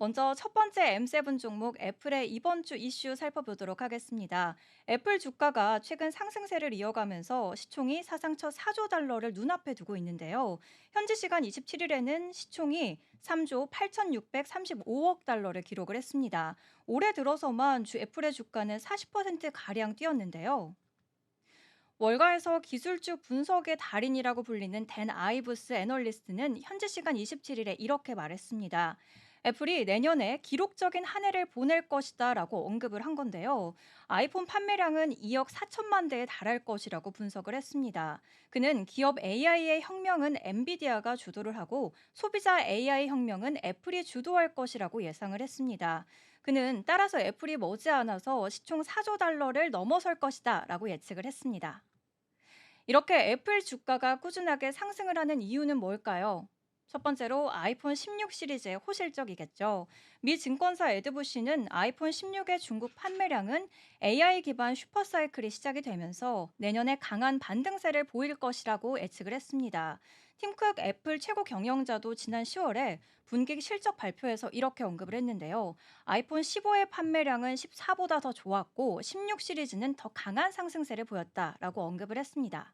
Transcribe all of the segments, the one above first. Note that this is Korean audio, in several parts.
먼저 첫 번째 M7 종목 애플의 이번 주 이슈 살펴보도록 하겠습니다. 애플 주가가 최근 상승세를 이어가면서 시총이 사상 첫 4조 달러를 눈앞에 두고 있는데요. 현지 시간 27일에는 시총이 3조 8,635억 달러를 기록을 했습니다. 올해 들어서만 주 애플의 주가는 40%가량 뛰었는데요. 월가에서 기술주 분석의 달인이라고 불리는 댄 아이브스 애널리스트는 현지 시간 27일에 이렇게 말했습니다. 애플이 내년에 기록적인 한 해를 보낼 것이다 라고 언급을 한 건데요. 아이폰 판매량은 2억 4천만 대에 달할 것이라고 분석을 했습니다. 그는 기업 AI의 혁명은 엔비디아가 주도를 하고 소비자 AI 혁명은 애플이 주도할 것이라고 예상을 했습니다. 그는 따라서 애플이 머지않아서 시총 4조 달러를 넘어설 것이다 라고 예측을 했습니다. 이렇게 애플 주가가 꾸준하게 상승을 하는 이유는 뭘까요? 첫 번째로 아이폰 16 시리즈의 호실적이겠죠. 미 증권사 에드부시는 아이폰 16의 중국 판매량은 AI 기반 슈퍼사이클이 시작이 되면서 내년에 강한 반등세를 보일 것이라고 예측을 했습니다. 팀쿡 애플 최고 경영자도 지난 10월에 분기 실적 발표에서 이렇게 언급을 했는데요. 아이폰 15의 판매량은 14보다 더 좋았고 16 시리즈는 더 강한 상승세를 보였다라고 언급을 했습니다.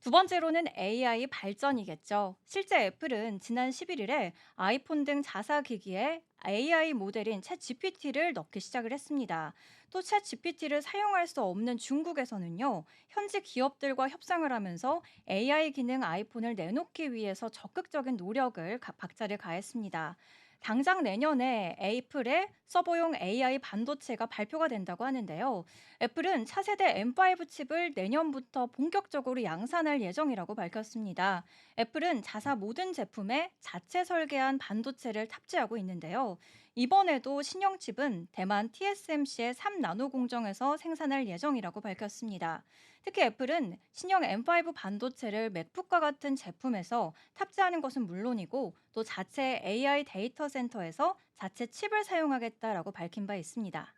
두 번째로는 AI 발전이겠죠. 실제 애플은 지난 11일에 아이폰 등 자사 기기에 AI 모델인 챗 GPT를 넣기 시작을 했습니다. 또 챗 GPT를 사용할 수 없는 중국에서는요, 현지 기업들과 협상을 하면서 AI 기능 아이폰을 내놓기 위해서 적극적인 노력을 박차를 가했습니다. 당장 내년에 애플의 서버용 AI 반도체가 발표가 된다고 하는데요. 애플은 차세대 M5 칩을 내년부터 본격적으로 양산할 예정이라고 밝혔습니다. 애플은 자사 모든 제품에 자체 설계한 반도체를 탑재하고 있는데요. 이번에도 신형칩은 대만 TSMC의 3나노 공정에서 생산할 예정이라고 밝혔습니다. 특히 애플은 신형 M5 반도체를 맥북과 같은 제품에서 탑재하는 것은 물론이고 또 자체 AI 데이터 센터에서 자체 칩을 사용하겠다라고 밝힌 바 있습니다.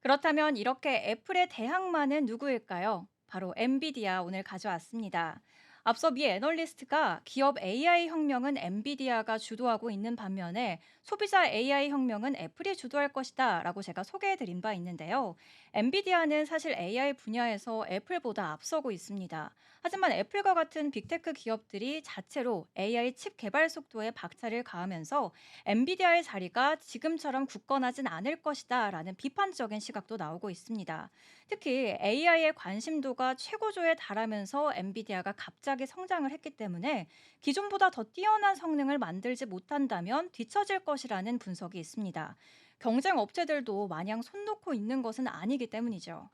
그렇다면 이렇게 애플의 대항마는 누구일까요? 바로 엔비디아 오늘 가져왔습니다. 앞서 미 애널리스트가 기업 AI 혁명은 엔비디아가 주도하고 있는 반면에 소비자 AI 혁명은 애플이 주도할 것이다 라고 제가 소개해 드린 바 있는데요. 엔비디아는 사실 AI 분야에서 애플보다 앞서고 있습니다. 하지만 애플과 같은 빅테크 기업들이 자체로 AI 칩 개발 속도에 박차를 가하면서 엔비디아의 자리가 지금처럼 굳건하진 않을 것이다 라는 비판적인 시각도 나오고 있습니다. 특히 AI의 관심도가 최고조에 달하면서 엔비디아가 갑자기 성장을 했기 때문에 기존보다 더 뛰어난 성능을 만들지 못한다면 뒤처질 것이라는 분석이 있습니다. 경쟁 업체들도 마냥 손 놓고 있는 것은 아니기 때문이죠.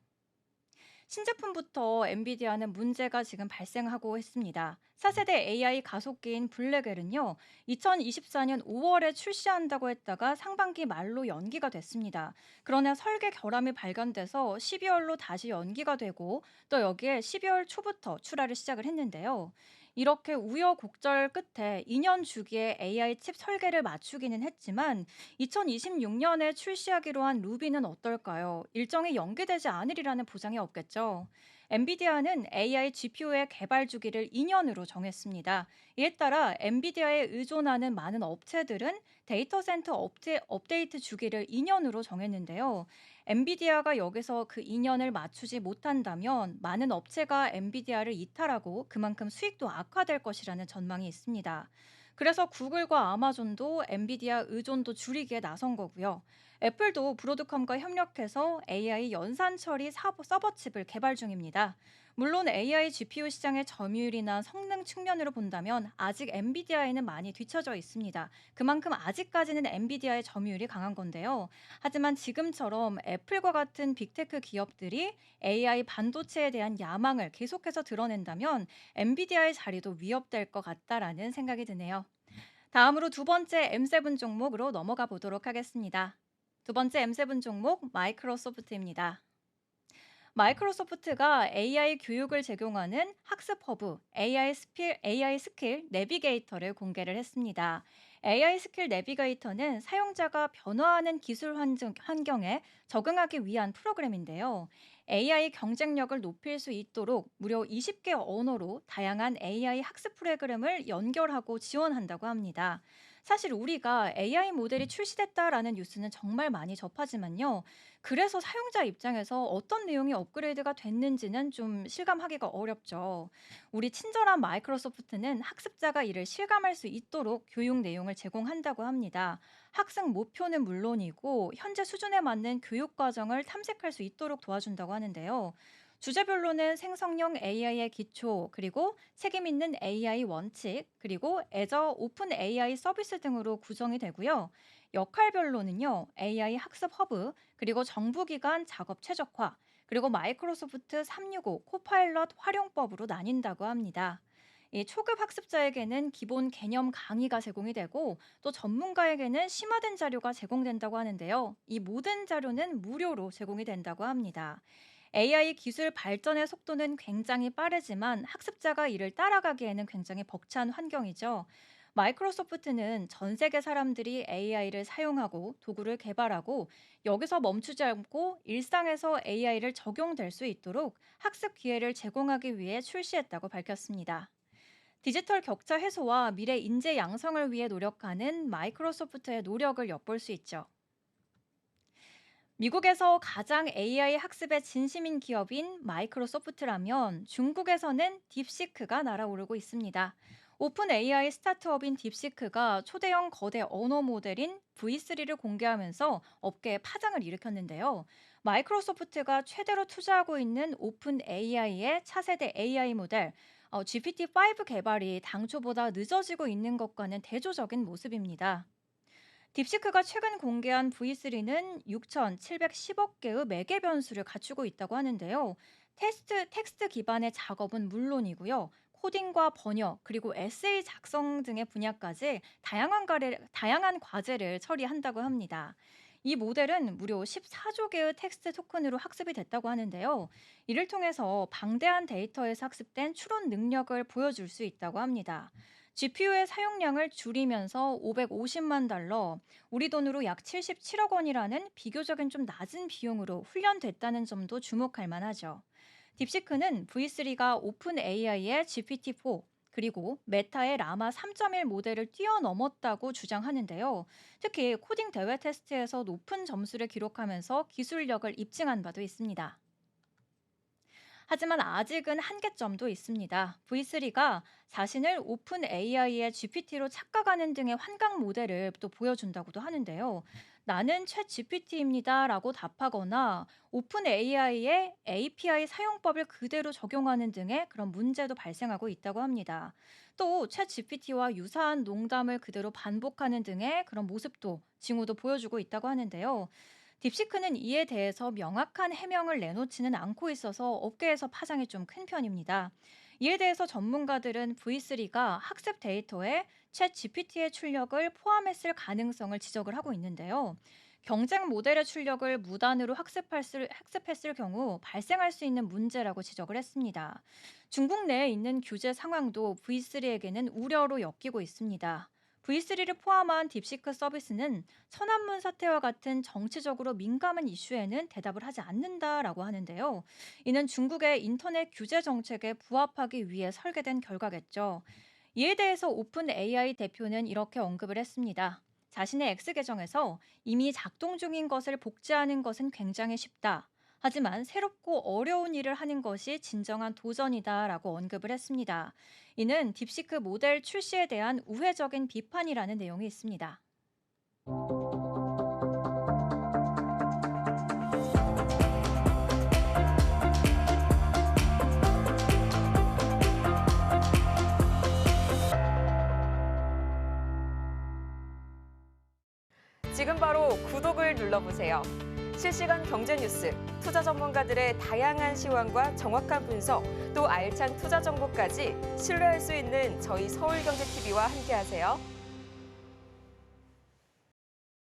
신제품부터 엔비디아는 문제가 지금 발생하고 있습니다. 4세대 AI 가속기인 블랙엘은요, 2024년 5월에 출시한다고 했다가 상반기 말로 연기가 됐습니다. 그러나 설계 결함이 발견돼서 12월로 다시 연기가 되고 또 여기에 12월 초부터 출하를 시작을 했는데요. 이렇게 우여곡절 끝에 2년 주기에 AI 칩 설계를 맞추기는 했지만 2026년에 출시하기로 한 루비는 어떨까요? 일정이 연기되지 않으리라는 보장이 없겠죠. 엔비디아는 AI GPU의 개발 주기를 2년으로 정했습니다. 이에 따라 엔비디아에 의존하는 많은 업체들은 데이터 센터 업데, 업데이트 주기를 2년으로 정했는데요. 엔비디아가 여기서 그 2년을 맞추지 못한다면 많은 업체가 엔비디아를 이탈하고 그만큼 수익도 악화될 것이라는 전망이 있습니다. 그래서 구글과 아마존도 엔비디아 의존도 줄이기에 나선 거고요. 애플도 브로드컴과 협력해서 AI 연산 처리 서버 칩을 개발 중입니다. 물론 AI GPU 시장의 점유율이나 성능 측면으로 본다면 아직 엔비디아에는 많이 뒤처져 있습니다. 그만큼 아직까지는 엔비디아의 점유율이 강한 건데요. 하지만 지금처럼 애플과 같은 빅테크 기업들이 AI 반도체에 대한 야망을 계속해서 드러낸다면 엔비디아의 자리도 위협될 것 같다라는 생각이 드네요. 다음으로 두 번째 M7 종목으로 넘어가 보도록 하겠습니다. 두 번째 M7 종목 마이크로소프트입니다. 마이크로소프트가 AI 교육을 제공하는 학습 허브 AI 스킬, AI 스킬 내비게이터를 공개를 했습니다. AI 스킬 내비게이터는 사용자가 변화하는 기술 환경 에 적응하기 위한 프로그램인데요. AI 경쟁력을 높일 수 있도록 무려 20개 언어로 다양한 AI 학습 프로그램을 연결하고 지원한다고 합니다. 사실 우리가 AI 모델이 출시됐다라는 뉴스는 정말 많이 접하지만요. 그래서 사용자 입장에서 어떤 내용이 업그레이드가 됐는지는 좀 실감하기가 어렵죠. 우리 친절한 마이크로소프트는 학습자가 이를 실감할 수 있도록 교육 내용을 제공한다고 합니다. 학생 목표는 물론이고 현재 수준에 맞는 교육 과정을 탐색할 수 있도록 도와준다고 하는데요. 주제별로는 생성형 AI의 기초, 그리고 책임 있는 AI 원칙, 그리고 애저 오픈 AI 서비스 등으로 구성이 되고요. 역할별로는요, AI 학습 허브, 그리고 정부기관 작업 최적화, 그리고 마이크로소프트 365 코파일럿 활용법으로 나뉜다고 합니다. 이 초급 학습자에게는 기본 개념 강의가 제공이 되고 또 전문가에게는 심화된 자료가 제공된다고 하는데요. 이 모든 자료는 무료로 제공이 된다고 합니다. AI 기술 발전의 속도는 굉장히 빠르지만 학습자가 이를 따라가기에는 굉장히 벅찬 환경이죠. 마이크로소프트는 전 세계 사람들이 AI를 사용하고 도구를 개발하고 여기서 멈추지 않고 일상에서 AI를 적용될 수 있도록 학습 기회를 제공하기 위해 출시했다고 밝혔습니다. 디지털 격차 해소와 미래 인재 양성을 위해 노력하는 마이크로소프트의 노력을 엿볼 수 있죠. 미국에서 가장 AI 학습에 진심인 기업인 마이크로소프트라면 중국에서는 딥시크가 날아오르고 있습니다. 오픈 AI 스타트업인 딥시크가 초대형 거대 언어 모델인 V3를 공개하면서 업계에 파장을 일으켰는데요. 마이크로소프트가 최대로 투자하고 있는 오픈 AI의 차세대 AI 모델 어, GPT-5 개발이 당초보다 늦어지고 있는 것과는 대조적인 모습입니다. 딥시크가 최근 공개한 V3는 6,710억 개의 매개 변수를 갖추고 있다고 하는데요. 테스트, 텍스트 기반의 작업은 물론이고요. 코딩과 번역, 그리고 에세이 작성 등의 분야까지 다양한, 과를, 다양한 과제를 처리한다고 합니다. 이 모델은 무려 14조 개의 텍스트 토큰으로 학습이 됐다고 하는데요. 이를 통해서 방대한 데이터에서 학습된 추론 능력을 보여줄 수 있다고 합니다. GPU의 사용량을 줄이면서 550만 달러, 우리 돈으로 약 77억 원이라는 비교적인 좀 낮은 비용으로 훈련됐다는 점도 주목할 만하죠. 딥시크는 V3가 오픈 AI의 GPT-4 그리고 메타의 라마 3.1 모델을 뛰어넘었다고 주장하는데요. 특히 코딩 대회 테스트에서 높은 점수를 기록하면서 기술력을 입증한 바도 있습니다. 하지만 아직은 한계점도 있습니다. V3가 자신을 오픈 AI의 GPT로 착각하는 등의 환각 모델을 또 보여준다고도 하는데요. 나는 챗 GPT입니다. 라고 답하거나 오픈 AI의 API 사용법을 그대로 적용하는 등의 그런 문제도 발생하고 있다고 합니다. 또챗 GPT와 유사한 농담을 그대로 반복하는 등의 그런 모습도 징후도 보여주고 있다고 하는데요. 딥시크는 이에 대해서 명확한 해명을 내놓지는 않고 있어서 업계에서 파장이 좀 큰 편입니다. 이에 대해서 전문가들은 V3가 학습 데이터에 챗 GPT의 출력을 포함했을 가능성을 지적을 하고 있는데요. 경쟁 모델의 출력을 무단으로 학습했을, 학습했을 경우 발생할 수 있는 문제라고 지적을 했습니다. 중국 내에 있는 규제 상황도 V3에게는 우려로 엮이고 있습니다. V3를 포함한 딥시크 서비스는 천안문 사태와 같은 정치적으로 민감한 이슈에는 대답을 하지 않는다라고 하는데요. 이는 중국의 인터넷 규제 정책에 부합하기 위해 설계된 결과겠죠. 이에 대해서 오픈 AI 대표는 이렇게 언급을 했습니다. 자신의 X 계정에서 이미 작동 중인 것을 복제하는 것은 굉장히 쉽다. 하지만 새롭고 어려운 일을 하는 것이 진정한 도전이다라고 언급을 했습니다. 이는 딥시크 모델 출시에 대한 우회적인 비판이라는 내용이 있습니다. 지금 바로 구독을 눌러보세요. 실시간 경제 뉴스, 투자 전문가들의 다양한 시황과 정확한 분석, 또 알찬 투자 정보까지 신뢰할 수 있는 저희 서울경제TV와 함께하세요.